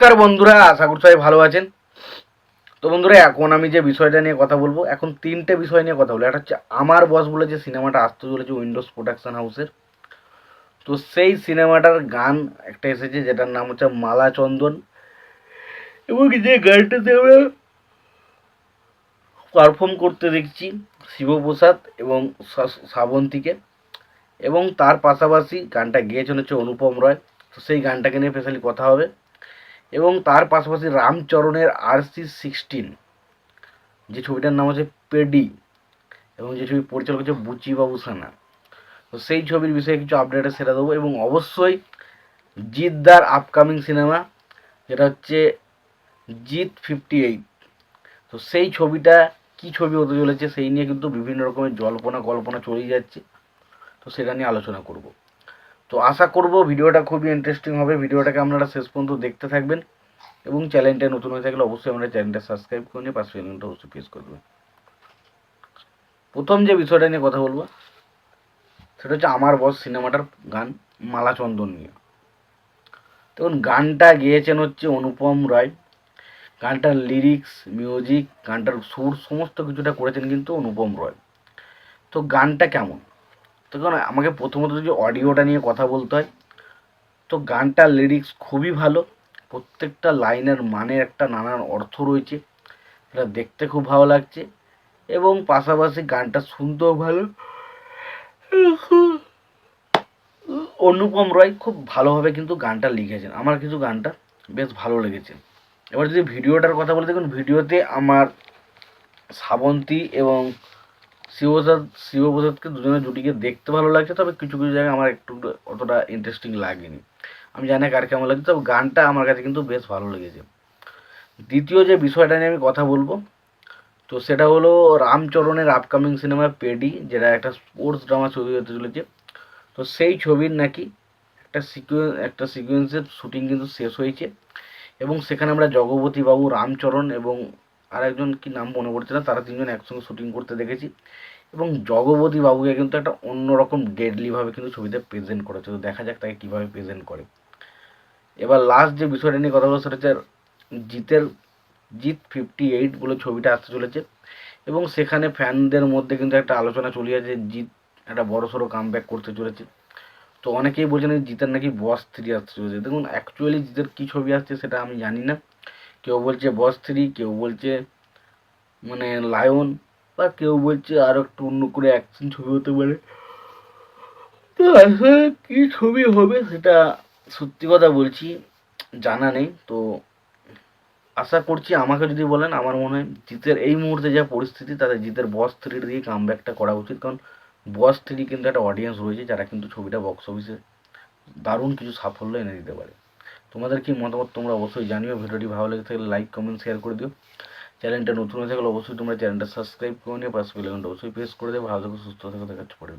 নমস্কার বন্ধুরা, আশা করছি সবাই ভালো আছেন। তো বন্ধুরা, এখন আমি যে বিষয়টা নিয়ে কথা বলব, এখন তিনটে বিষয় নিয়ে কথা বলব একটা হচ্ছে, আমার বস বলে যে সিনেমাটা আসতে চলেছে উইন্ডোজ প্রোডাকশন হাউসের তো সেই সিনেমাটার গান একটা এসেছে, যেটার নাম হচ্ছে মালা চন্দন। এবং যে গানটাতে আমরা পারফর্ম করতে দেখছি শিবপ্রসাদ এবং শ্রাবন্তীকে এবং তার পাশাপাশি গানটা গেয়েছেন হচ্ছে অনুপম রয়। তো সেই গানটাকে নিয়ে স্পেশালি কথা হবে। এবং তার পাশাপাশি রামচরণের আরসি সিক্সটিন, যে ছবিটার নাম হচ্ছে পেডি এবং যে ছবি পরিচালক হচ্ছে বুচিবাবু সানা। তো সেই ছবির বিষয়ে কিছু আপডেটে সেটা দেবো এবং অবশ্যই জিদ্দার আপকামিং সিনেমা যেটা হচ্ছে জিত ফিফটি এইট তো সেই ছবিটা কি ছবি হতে চলেছে সেই নিয়ে কিন্তু বিভিন্ন রকমের জল্পনা কল্পনা চলেই যাচ্ছে। তো সেটা নিয়ে আলোচনা করব। তো আশা করব ভিডিওটা খুবই ইন্টারেস্টিং হবে। ভিডিওটাকে আপনারা শেষ পর্যন্ত দেখতে থাকবেন এবং চ্যানেলটা নতুন হয়ে থাকলে অবশ্যই আমরা চ্যানেলটা সাবস্ক্রাইব করে নিয়ে পাশে বেলুনটা অবশ্যই প্রেস করে দেবেন। প্রথম যে বিষয়টা নিয়ে কথা বলব, সেটা হচ্ছে আমার বস সিনেমাটার গান মালাচন্দন নিয়ে। দেখুন, গানটা গেয়েছেন হচ্ছে অনুপম রায়। গানটার লিরিক্স মিউজিক গানটার সুর, সমস্ত কিছুটা করেছেন কিন্তু অনুপম রয়। তো গানটা কেমন? তো কারণ আমাকে প্রথমত যদি অডিওটা নিয়ে কথা বলতে হয়, তো গানটার লিরিক্স খুবই ভালো, প্রত্যেকটা লাইনের মানে একটা নানান অর্থ রয়েছে এটা দেখতে খুব ভালো লাগছে, এবং পাশাপাশি গানটা শুনতেও ভালো। অনুপম রয় খুব ভালোভাবে কিন্তু গানটা লিখেছেন, আমার কিন্তু গানটা বেশ ভালো লেগেছে। এবার যদি ভিডিওটার কথা বলে, দেখুন, ভিডিওতে আমার শ্রাবন্তী এবং শিবপ্রসাদ শিবপ্রসাদকে দুজনের জুটিকে দেখতে ভালো লাগছে, তবে কিছু কিছু জায়গায় আমার একটু অতটা ইন্টারেস্টিং লাগেনি। আমি জানি কার কেমন লাগছে, তবে গানটা আমার কাছে কিন্তু বেশ ভালো লেগেছে। দ্বিতীয় যে বিষয়টা নিয়ে আমি কথা বলব, তো সেটা হলো রামচরণের আপকামিং সিনেমা পেডি যেটা একটা স্পোর্টস ড্রামা ছবি হতে চলেছে। তো সেই ছবির নাকি একটা সিকুয়েন্স একটা সিকুয়েন্সের শুটিং কিন্তু শেষ হয়েছে। এবং সেখানে আমরা জগবতী বাবু, রামচরণ এবং আরেকজন কি নাম মনে পড়ছে না, তারা তিনজন একসঙ্গে শুটিং করতে দেখেছি। এবং জগবতী বাবুকে কিন্তু একটা অন্যরকম ডেডলিভাবে কিন্তু ছবিতে প্রেজেন্ট করেছে। তো দেখা যাক তাকে কীভাবে প্রেজেন্ট করে। এবার লাস্ট যে বিষয়টা নিয়ে কথা বলব, সেটা হচ্ছে জিতের, জিত ফিফটি এইট বলে ছবিটা আসতে চলেছে। এবং সেখানে ফ্যানদের মধ্যে কিন্তু একটা আলোচনা চলে যাচ্ছে জিত একটা বড় সড়ো কাম করতে চলেছে। তো অনেকেই বলছেন জিতের নাকি বস থ্রি আসতে চলেছে। দেখুন অ্যাকচুয়ালি জিতের কী ছবি আসছে সেটা আমি জানি না। কেউ বলছে বস থ্রি কেউ বলছে মানে লায়ন বা কেউ বলছে আরও একটু অন্য করে অ্যাকশন ছবি হতে পারে। তো আসলে কী ছবি হবে সেটা সত্যি কথা বলছি জানা নেই। তো আশা করছি আমাকে যদি বলেন, আমার মনে হয় জিতের এই মুহূর্তে যা পরিস্থিতি তাদের জিতের বস থ্রি দিয়ে কাম করা উচিত। কারণ বস থ্রি কিন্তু একটা অডিয়েন্স রয়েছে যারা কিন্তু ছবিটা বক্স অফিসে দারুণ কিছু সাফল্য এনে দিতে পারে। তোমাদের কি মতামত তোমরা অবশ্যই জানিও, ভিডিওটি ভালো লেগে থাকলে লাইক কমেন্ট শেয়ার করে দিও। চ্যানেলটা নতুন হয়ে থাকলে অবশ্যই তোমরা চ্যানেলটা সাবস্ক্রাইব করে নিও, পাশে বেল আইকনটা অবশ্যই প্রেস করে দেবে ভালো থাকো, সুস্থ থাকো দেখাচ্ছে পরে